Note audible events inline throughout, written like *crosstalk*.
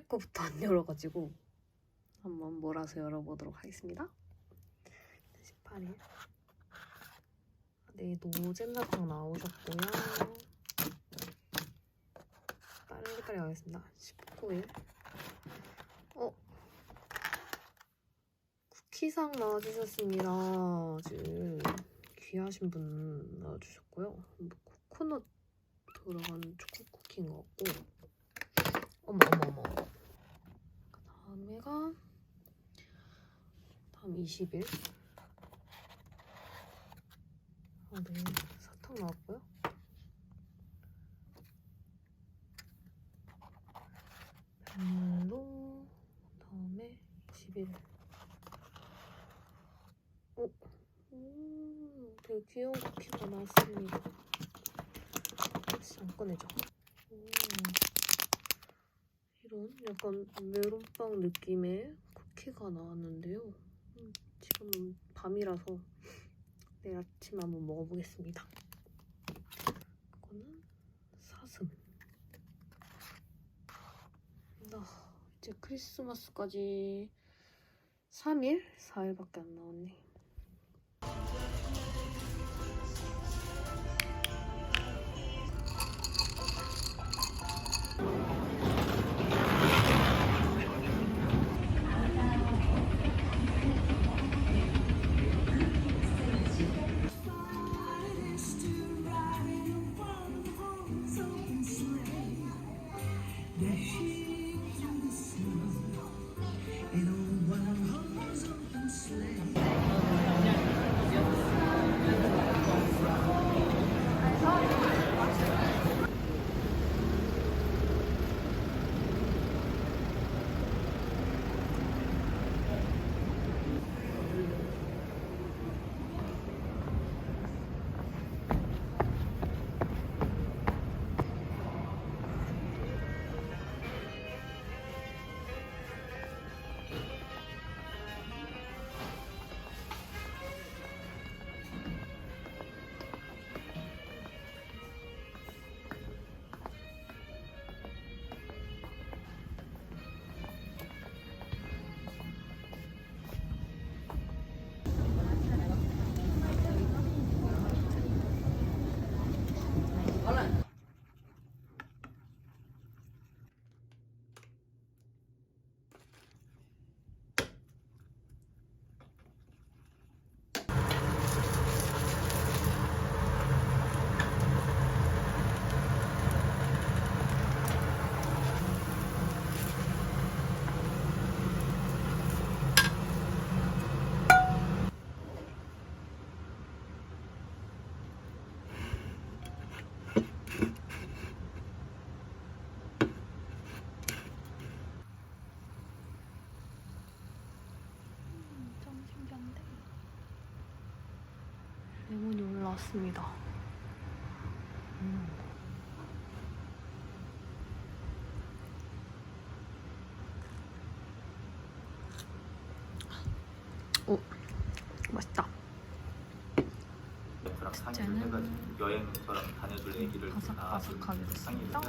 18일 거부터 안 열어가지고 한번 몰아서 열어보도록 하겠습니다. 18일. 네, 노젠나탕 나오셨고요. 빨리빨리 가겠습니다. 19일. 어? 쿠키상 나와주셨습니다. 아주 귀하신 분 나와주셨고요. 뭐 코코넛 들어간 초코 쿠키인 것 같고. 어머, 어머, 어머. 그 다음에가 다음 20일. 아, 네. 사탕 나왔고요. 별로 다음에 21일. 오, 오, 되게 귀여운 쿠키가 나왔습니다. 안 꺼내죠? 오, 이런 약간 메론빵 느낌의 쿠키가 나왔는데요. 음, 지금 밤이라서 내일 아침 한번 먹어보겠습니다. 이거는 사슴. 아, 이제 크리스마스까지 3일? 4일밖에 안 나왔네. 올라왔습니다. 음. 오, 맛있다. 랑 상의를 진짜는 해가지고 여행 저랑 다녀줄 얘기를 바삭바삭하게 됐습니다.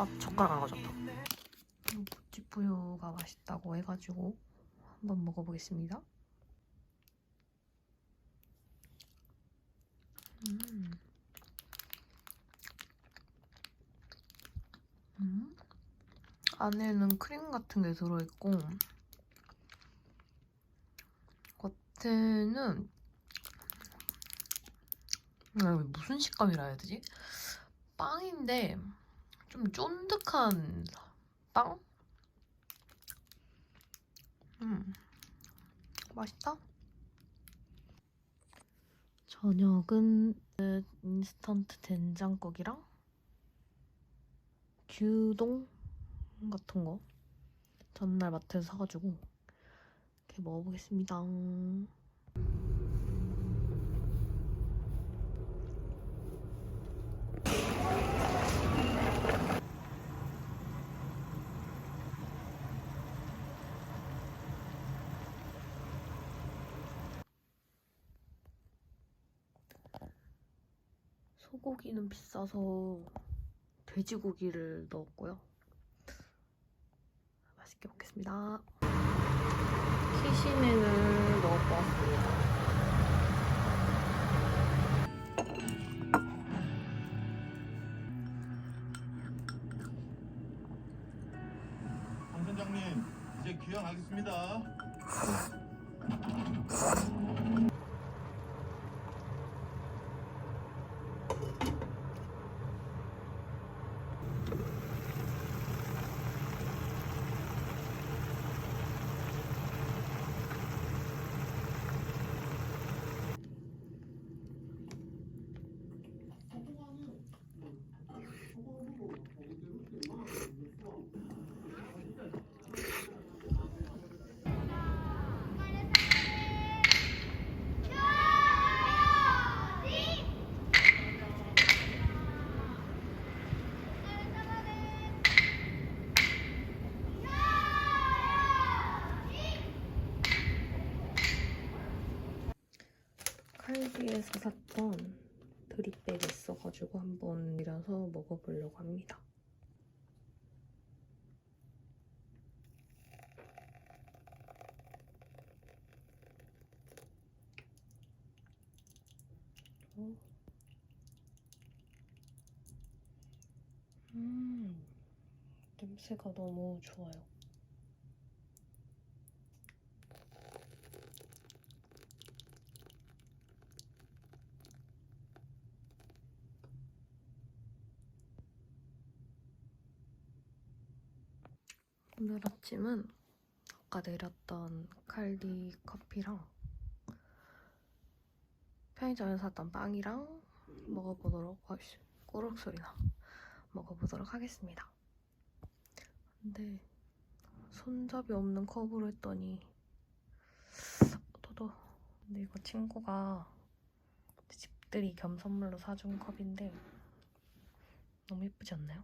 아 젓가락 안 가졌다. 모찌뿌유가 맛있다고 해가지고 한번 먹어보겠습니다. 음. 음. 안에는 크림 같은 게 들어있고 겉에는 아, 이거 무슨 식감이라 해야 되지? 빵인데 좀 쫀득한 빵? 음, 맛있다. 저녁은 인스턴트 된장국이랑 규동 같은 거 전날 마트에서 사가지고 이렇게 먹어보겠습니다. 소고기는 비싸서 돼지고기를 넣었고요. 맛있게 먹겠습니다. 키시맨을 넣고 왔습니다. 강 선장님 이제 귀향하겠습니다. 칼디에서 샀던 드립백이 있어가지고 한번 이라서 먹어보려고 합니다. 어. 음, 냄새가 너무 좋아요. 오늘 아침은 아까 내렸던 칼디 커피랑 편의점에서 샀던 빵이랑 먹어보도록 아이씨 꼬르륵 소리나 먹어보도록 하겠습니다. 근데 손잡이 없는 컵으로 했더니 또도 근데 이거 친구가 집들이 겸 선물로 사준 컵인데 너무 예쁘지 않나요?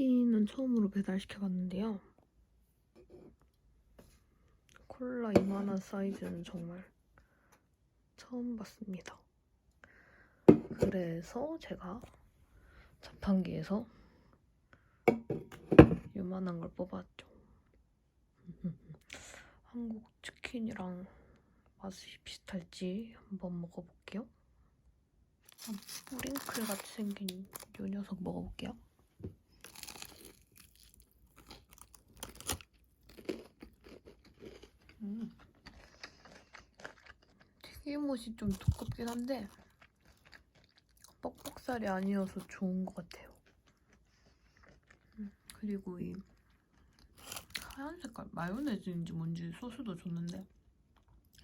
치킨은 처음으로 배달시켜봤는데요. 콜라 이만한 사이즈는 정말 처음 봤습니다. 그래서 제가 자판기에서 이만한 걸 뽑았죠. *laughs* 한국 치킨이랑 맛이 비슷할지 한번 먹어볼게요. 아, 뿌링클 같이 생긴 이 녀석 먹어볼게요. 음. 튀김옷이 좀 두껍긴 한데 뻑뻑살이 아니어서 좋은 것 같아요. 음, 그리고 이 하얀 색깔 마요네즈인지 뭔지 소스도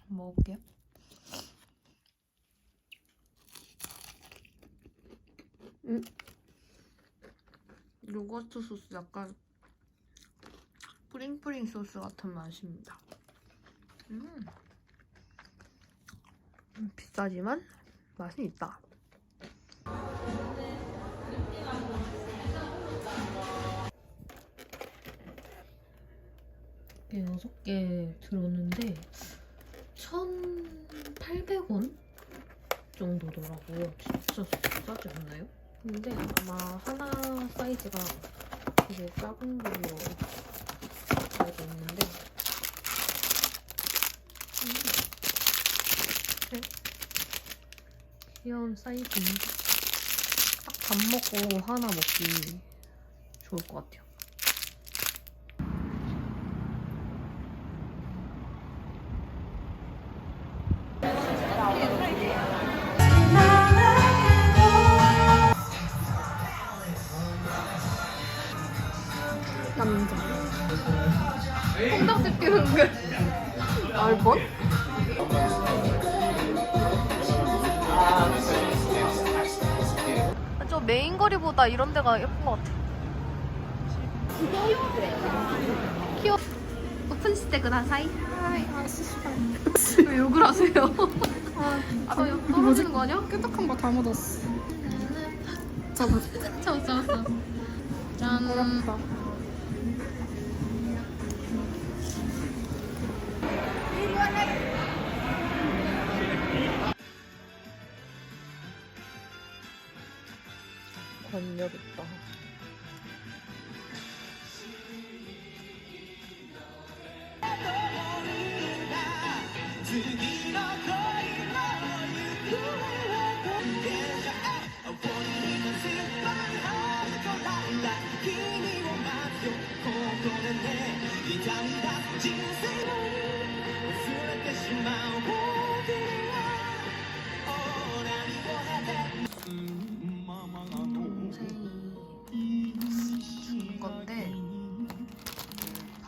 한번 먹어볼게요. 음. 요거트 소스 약간 뿌링뿌링 소스 같은 맛입니다. 음. 음. 비싸지만 맛은 있다. 이게 6개 들었는데 1,800원 정도더라고요. 진짜 싸지 않나요? 근데 아마 하나 사이즈가 되게 작은 걸로 알고 있는데 귀여운 사이즈인데 딱 밥 먹고 하나 먹기 좋을 것 같아요. 이런 데가 예쁜 것 같아. 귀여워. 오픈 시대 그다사이. 왜 욕을 하세요? 아, 저욕 떨어지는 거 아니야? 끄덕한 거 다 묻었어. 잡았어, 잡았어. 짠. 어렵다. 권력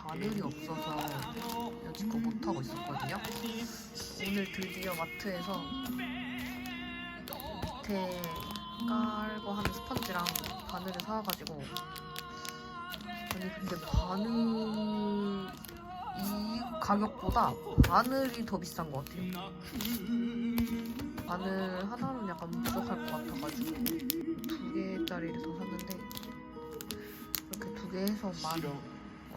바늘이 없어서 여지껏 못 하고 있었거든요. 오늘 드디어 마트에서 밑에 깔고 하는 스펀지랑 바늘을 사와가지고 아니 근데 바늘 이 가격보다 바늘이 더 비싼 것 같아요. 바늘 하나는 약간 부족할 것 같아가지고 두 개짜리를 더 샀는데 이렇게 두 개 해서 만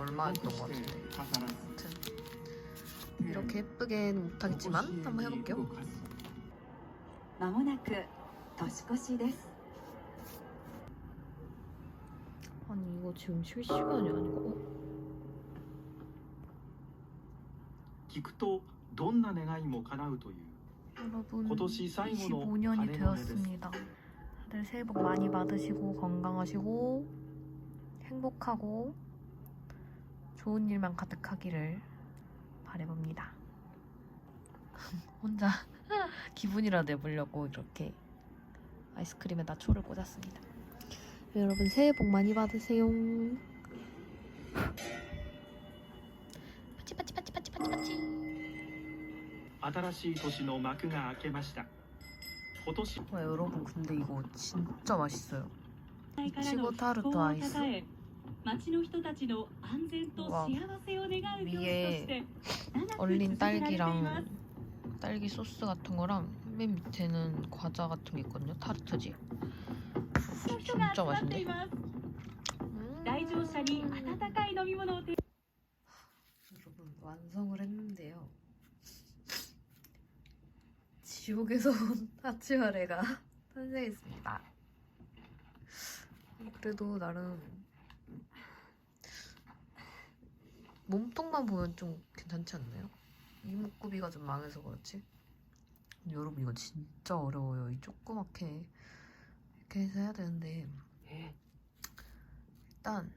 얼마였던 것 같은데 아무튼 이렇게 예쁘게는 못하겠지만 한번 해볼게요 まもなく年越しです。 아니 이거 지금 실시간이 아니고 聞くとどんな願いも叶うという 여러분 今年最後の 25년이 鐘の音です 되었습니다 다들 새해 복 많이 받으시고 건강하시고 행복하고 좋은 일만 가득하기를 바래봅니다. *laughs* 혼자 *laughs* 기분이라도 내보려고 이렇게 아이스크림에나 초를 꽂았습니다. 여러분 새해 복 많이 받으세요. 파치 파치 파치 파치 파치 파치. 아다라시 도시노 마크가 아케마시다. 도시. 와 여러분 근데 이거 진짜 맛있어요. 이치고 타르트 아이스. 町の人たちの安全と幸せを願う行事として長く 얼린 続けられています 딸기랑 딸기 소스 같은 거랑 맨 밑에는 과자 같은 게 있거든요. 타르트지. の人が 진짜 集まって 맛있네. います 음. 来場者に温かい飲み物を提 여러분 완성을 했는데요. 지옥에서 온 하치와레가 탄생했습니다. 그래도 나름 몸통만 보면 좀 괜찮지 않나요? 이목구비가 좀 망해서 그렇지. 여러분 이거 진짜 어려워요. 이 조그맣게 이렇게 해서 해야 되는데 일단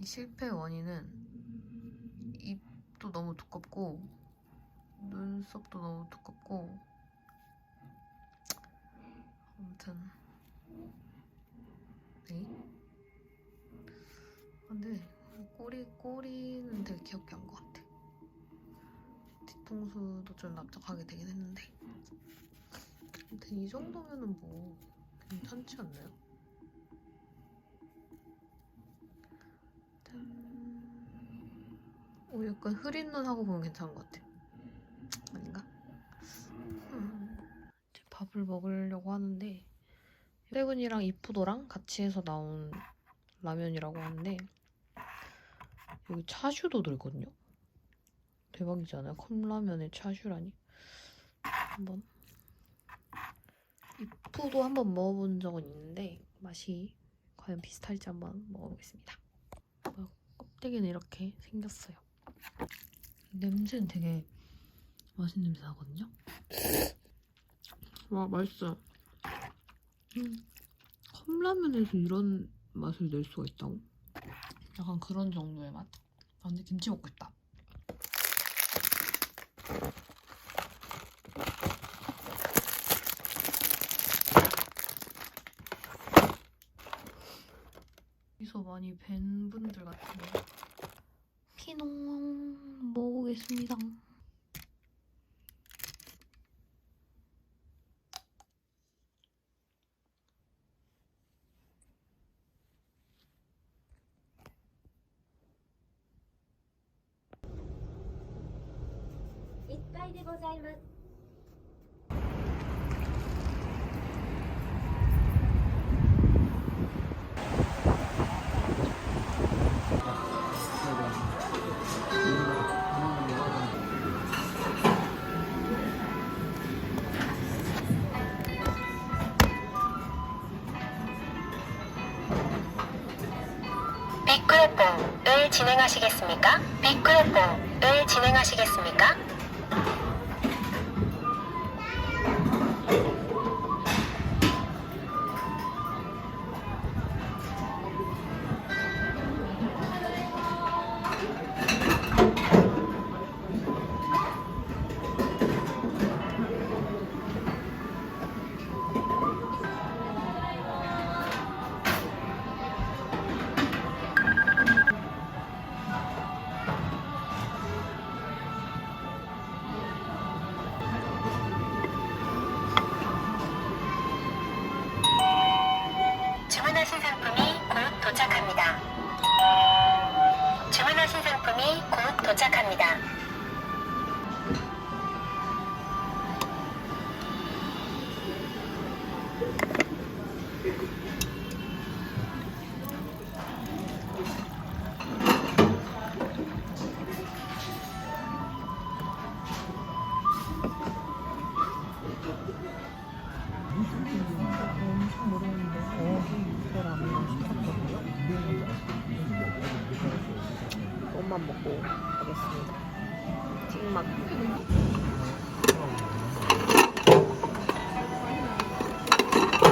이 실패 원인은 입도 너무 두껍고 눈썹도 너무 두껍고 아무튼 네 근데 꼬리 꼬리는 되게 귀엽게 한 것 같아 뒤통수도 좀 납작하게 되긴 했는데 아무튼 이 정도면은 뭐 괜찮지 않나요? 짠. 오, 약간 흐린 눈 하고 보면 괜찮은 것 같아. 아닌가? 음. 이제 밥을 먹으려고 하는데 세븐이랑 이푸도랑 같이 해서 나온 라면이라고 하는데 여기 차슈도 들거든요. 대박이지 않아요? 컵라면에 차슈라니. 한번 이푸도 한번 먹어본 적은 있는데 맛이 과연 비슷할지 한번 먹어보겠습니다. 뭐, 껍데기는 이렇게 생겼어요. 냄새는 되게 맛있는 냄새 나거든요. 와 맛있어요. 음, 컵라면에서 이런 맛을 낼 수가 있다고? 약간 그런 정도의 맛? 아 근데 김치 먹고 싶다. 여기서 많이 뵌 분들 같은데 피농 먹어보겠습니다. 빅크래뽕을 진행하시겠습니까? 빅크래뽕을 진행하시겠습니까? you *laughs*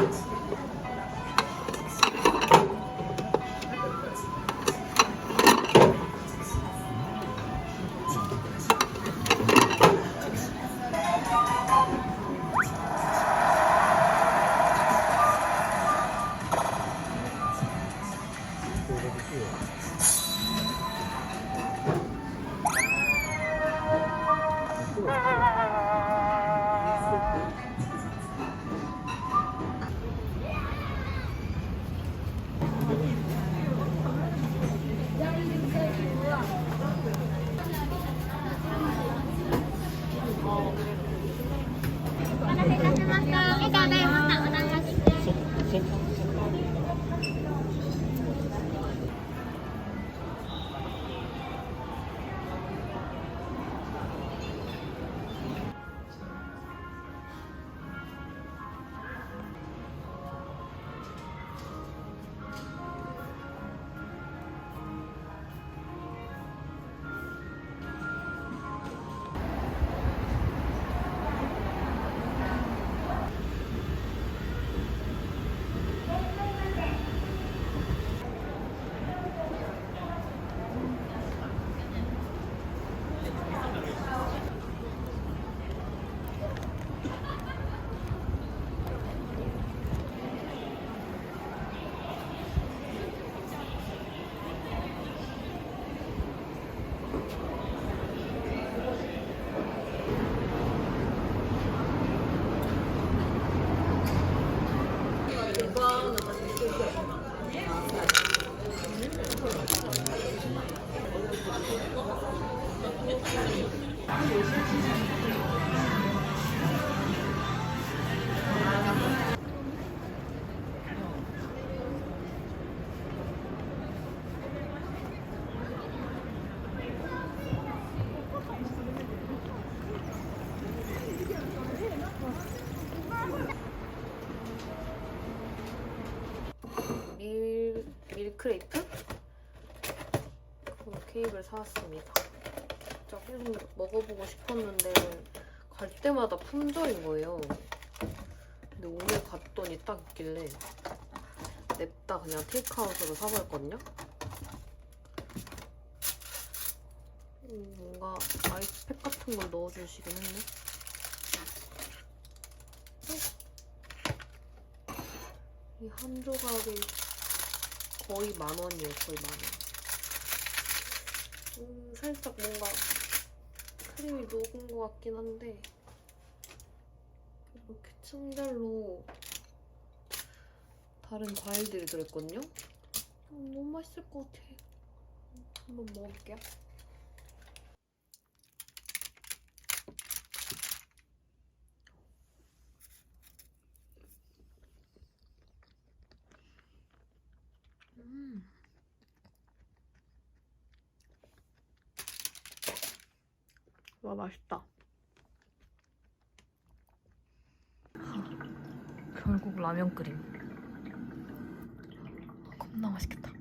사왔습니다. 계속 먹어보고 싶었는데 갈 때마다 품절인 거예요. 근데 오늘 갔더니 딱 있길래 냅다 그냥 테이크아웃으로 사버렸거든요. 음, 뭔가 아이스팩 같은 걸 넣어주시긴 했네. 이 한 조각이 거의 만 원이에요, 거의 만 원. 음, 살짝 뭔가 크림이 녹은 것 같긴 한데 이렇게 층별로 다른 과일들이 들어있거든요? 음, 너무 맛있을 것 같아. 한번 먹어볼게요. 와 맛있다. 결국 라면 끓임. 겁나 맛있겠다.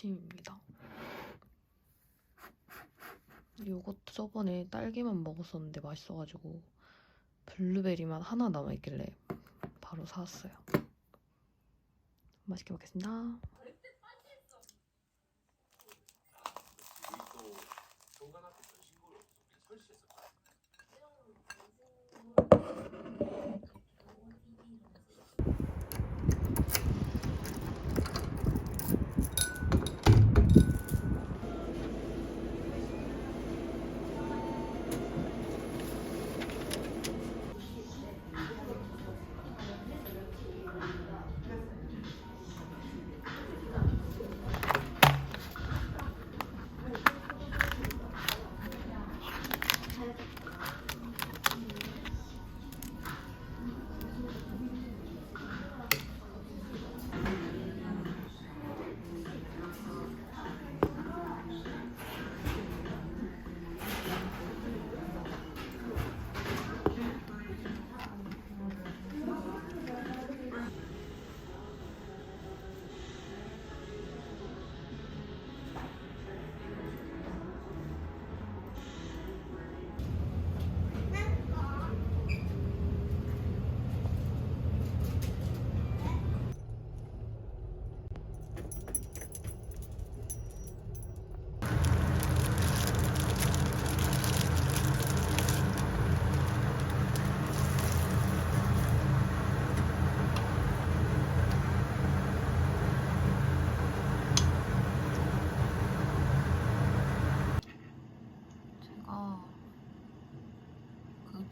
아침입니다. 요것도 저번에 딸기만 먹었었는데 맛있어가지고 블루베리만 하나 남아있길래 바로 사왔어요. 맛있게 먹겠습니다.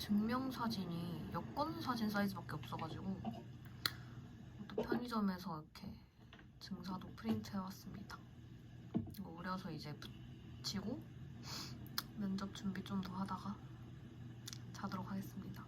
증명사진이 여권 사진 사이즈밖에 없어가지고 또 편의점에서 이렇게 증사도 프린트해왔습니다. 이거 우려서 이제 붙이고 면접 준비 좀 더 하다가 자도록 하겠습니다.